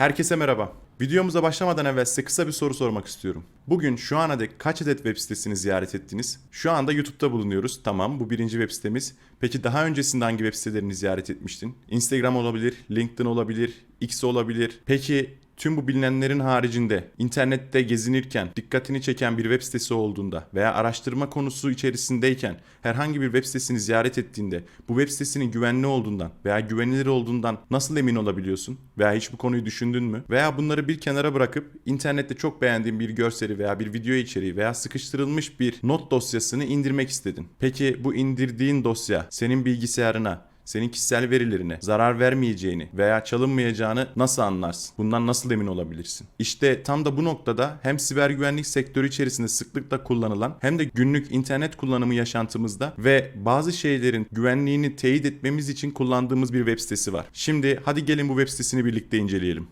Herkese merhaba. Videomuza başlamadan evvel size kısa bir soru sormak istiyorum. Bugün şu ana dek kaç adet web sitesini ziyaret ettiniz? Şu anda YouTube'da bulunuyoruz. Tamam bu birinci web sitemiz. Peki daha öncesinde hangi web sitelerini ziyaret etmiştin? Instagram olabilir, LinkedIn olabilir, X olabilir. Peki Tüm bu bilinenlerin haricinde internette gezinirken dikkatini çeken bir web sitesi olduğunda veya araştırma konusu içerisindeyken herhangi bir web sitesini ziyaret ettiğinde bu web sitesinin güvenli olduğundan veya güvenilir olduğundan nasıl emin olabiliyorsun? Veya hiç bu konuyu düşündün mü? Veya bunları bir kenara bırakıp internette çok beğendiğin bir görseli veya bir video içeriği veya sıkıştırılmış bir not dosyasını indirmek istedin. Peki bu indirdiğin dosya senin bilgisayarına senin kişisel verilerine zarar vermeyeceğini veya çalınmayacağını nasıl anlarsın? Bundan nasıl emin olabilirsin? İşte tam da bu noktada hem siber güvenlik sektörü içerisinde sıklıkla kullanılan hem de günlük internet kullanımı yaşantımızda ve bazı şeylerin güvenliğini teyit etmemiz için kullandığımız bir web sitesi var. Şimdi hadi gelin bu web sitesini birlikte inceleyelim.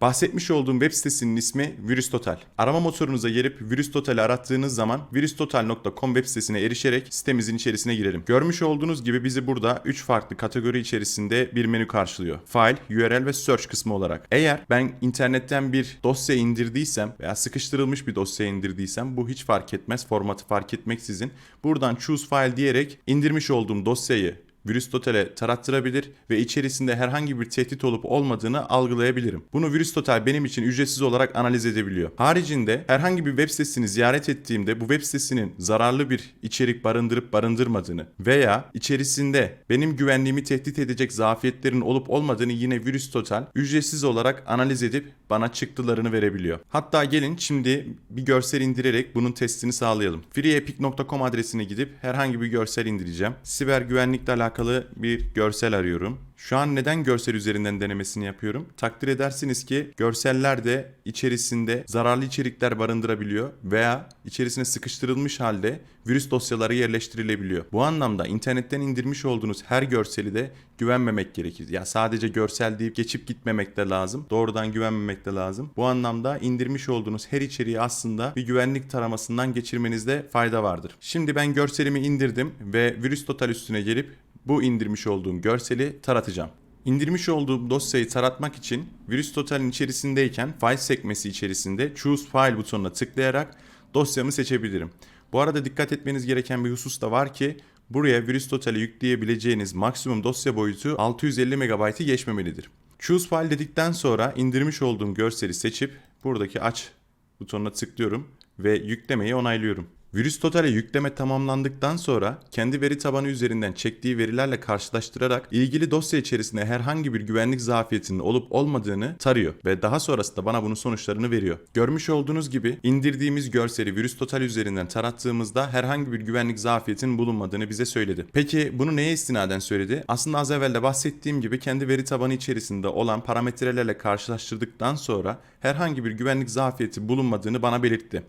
Bahsetmiş olduğum web sitesinin ismi Virüs Total. Arama motorunuza girip Virüs Total'i arattığınız zaman virüstotal.com web sitesine erişerek sitemizin içerisine girelim. Görmüş olduğunuz gibi bizi burada 3 farklı kategori içerisinde bir menü karşılıyor. File, URL ve Search kısmı olarak. Eğer ben internetten bir dosya indirdiysem veya sıkıştırılmış bir dosya indirdiysem bu hiç fark etmez. Formatı fark etmeksizin buradan Choose File diyerek indirmiş olduğum dosyayı virüs totale tarattırabilir ve içerisinde herhangi bir tehdit olup olmadığını algılayabilirim. Bunu virüs total benim için ücretsiz olarak analiz edebiliyor. Haricinde herhangi bir web sitesini ziyaret ettiğimde bu web sitesinin zararlı bir içerik barındırıp barındırmadığını veya içerisinde benim güvenliğimi tehdit edecek zafiyetlerin olup olmadığını yine virüs total ücretsiz olarak analiz edip bana çıktılarını verebiliyor. Hatta gelin şimdi bir görsel indirerek bunun testini sağlayalım. freeepic.com adresine gidip herhangi bir görsel indireceğim. Siber güvenlikle alakalı bir görsel arıyorum. Şu an neden görsel üzerinden denemesini yapıyorum? Takdir edersiniz ki görseller de içerisinde zararlı içerikler barındırabiliyor veya içerisine sıkıştırılmış halde virüs dosyaları yerleştirilebiliyor. Bu anlamda internetten indirmiş olduğunuz her görseli de güvenmemek gerekir. Ya sadece görsel deyip geçip gitmemek de lazım. Doğrudan güvenmemek de lazım. Bu anlamda indirmiş olduğunuz her içeriği aslında bir güvenlik taramasından geçirmenizde fayda vardır. Şimdi ben görselimi indirdim ve virüs total üstüne gelip bu indirmiş olduğum görseli taratacağım. İndirmiş olduğum dosyayı taratmak için virüs totalin içerisindeyken file sekmesi içerisinde Choose File butonuna tıklayarak dosyamı seçebilirim. Bu arada dikkat etmeniz gereken bir husus da var ki buraya virüs totali yükleyebileceğiniz maksimum dosya boyutu 650 MB'ı geçmemelidir. Choose File dedikten sonra indirmiş olduğum görseli seçip buradaki aç butonuna tıklıyorum ve yüklemeyi onaylıyorum. Virüs Total'e yükleme tamamlandıktan sonra kendi veri tabanı üzerinden çektiği verilerle karşılaştırarak ilgili dosya içerisinde herhangi bir güvenlik zafiyetinin olup olmadığını tarıyor ve daha sonrasında bana bunun sonuçlarını veriyor. Görmüş olduğunuz gibi indirdiğimiz görseli Virüs Total üzerinden tarattığımızda herhangi bir güvenlik zafiyetinin bulunmadığını bize söyledi. Peki bunu neye istinaden söyledi? Aslında az evvel de bahsettiğim gibi kendi veri tabanı içerisinde olan parametrelerle karşılaştırdıktan sonra herhangi bir güvenlik zafiyeti bulunmadığını bana belirtti.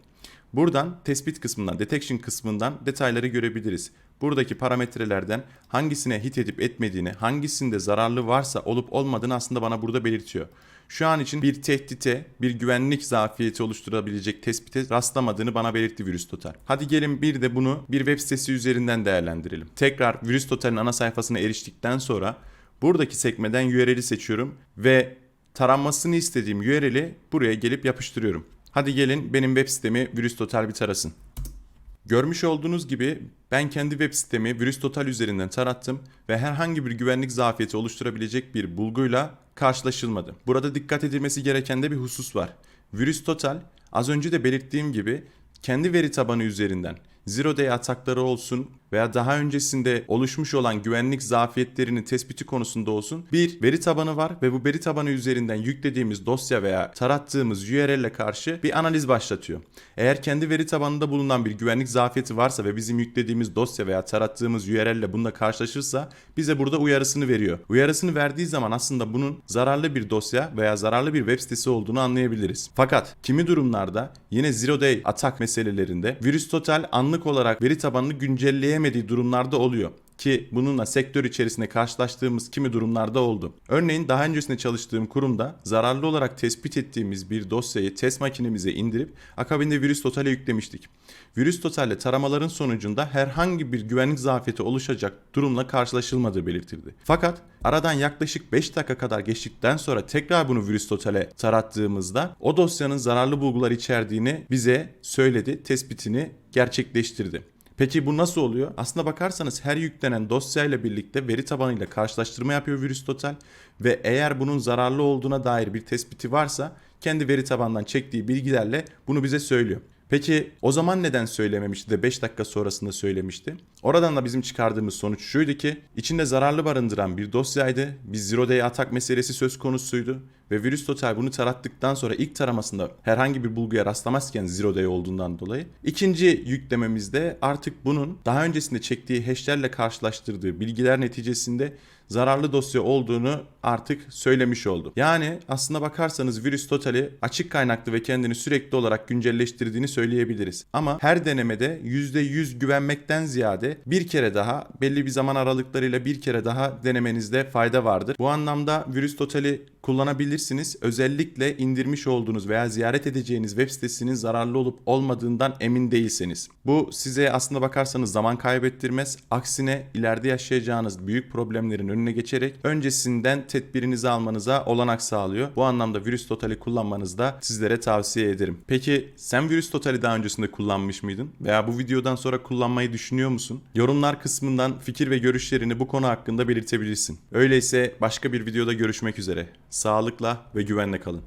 Buradan tespit kısmından, detection kısmından detayları görebiliriz. Buradaki parametrelerden hangisine hit edip etmediğini, hangisinde zararlı varsa olup olmadığını aslında bana burada belirtiyor. Şu an için bir tehdite, bir güvenlik zafiyeti oluşturabilecek tespite rastlamadığını bana belirtti Virüs Total. Hadi gelin bir de bunu bir web sitesi üzerinden değerlendirelim. Tekrar Virüs Total'in ana sayfasına eriştikten sonra buradaki sekmeden URL'i seçiyorum ve taranmasını istediğim URL'i buraya gelip yapıştırıyorum. Hadi gelin benim web sitemi Virüs Total bir tarasın. Görmüş olduğunuz gibi ben kendi web sitemi Virüs Total üzerinden tarattım ve herhangi bir güvenlik zafiyeti oluşturabilecek bir bulguyla karşılaşılmadı. Burada dikkat edilmesi gereken de bir husus var. Virüs Total az önce de belirttiğim gibi kendi veri tabanı üzerinden Zero Day atakları olsun veya daha öncesinde oluşmuş olan güvenlik zafiyetlerinin tespiti konusunda olsun bir veri tabanı var ve bu veri tabanı üzerinden yüklediğimiz dosya veya tarattığımız URL ile karşı bir analiz başlatıyor. Eğer kendi veri tabanında bulunan bir güvenlik zafiyeti varsa ve bizim yüklediğimiz dosya veya tarattığımız URL ile bununla karşılaşırsa bize burada uyarısını veriyor. Uyarısını verdiği zaman aslında bunun zararlı bir dosya veya zararlı bir web sitesi olduğunu anlayabiliriz. Fakat kimi durumlarda yine Zero Day atak meselelerinde virüs total anlık olarak veri tabanını güncelleyemediği durumlarda oluyor. ki bununla sektör içerisinde karşılaştığımız kimi durumlarda oldu. Örneğin daha öncesinde çalıştığım kurumda zararlı olarak tespit ettiğimiz bir dosyayı test makinemize indirip akabinde virüs totale yüklemiştik. Virüs totalle taramaların sonucunda herhangi bir güvenlik zafiyeti oluşacak durumla karşılaşılmadığı belirtildi. Fakat aradan yaklaşık 5 dakika kadar geçtikten sonra tekrar bunu virüs totale tarattığımızda o dosyanın zararlı bulgular içerdiğini bize söyledi, tespitini gerçekleştirdi. Peki bu nasıl oluyor? Aslına bakarsanız her yüklenen dosyayla birlikte veri tabanıyla karşılaştırma yapıyor virüs total ve eğer bunun zararlı olduğuna dair bir tespiti varsa kendi veri tabanından çektiği bilgilerle bunu bize söylüyor. Peki o zaman neden söylememişti de 5 dakika sonrasında söylemişti? Oradan da bizim çıkardığımız sonuç şuydu ki içinde zararlı barındıran bir dosyaydı. Bir zero day atak meselesi söz konusuydu ve virüs total bunu tarattıktan sonra ilk taramasında herhangi bir bulguya rastlamazken zero day olduğundan dolayı ikinci yüklememizde artık bunun daha öncesinde çektiği hashlerle karşılaştırdığı bilgiler neticesinde zararlı dosya olduğunu artık söylemiş oldu. Yani aslına bakarsanız virüs totali açık kaynaklı ve kendini sürekli olarak güncelleştirdiğini söyleyebiliriz. Ama her denemede %100 güvenmekten ziyade bir kere daha belli bir zaman aralıklarıyla bir kere daha denemenizde fayda vardır. Bu anlamda virüs totali kullanabilirsiniz. Özellikle indirmiş olduğunuz veya ziyaret edeceğiniz web sitesinin zararlı olup olmadığından emin değilseniz. Bu size aslında bakarsanız zaman kaybettirmez. Aksine ileride yaşayacağınız büyük problemlerin önüne geçerek öncesinden tedbirinizi almanıza olanak sağlıyor. Bu anlamda virüs totali kullanmanızı da sizlere tavsiye ederim. Peki sen virüs totali daha öncesinde kullanmış mıydın? Veya bu videodan sonra kullanmayı düşünüyor musun? Yorumlar kısmından fikir ve görüşlerini bu konu hakkında belirtebilirsin. Öyleyse başka bir videoda görüşmek üzere. Sağlıkla ve güvenle kalın.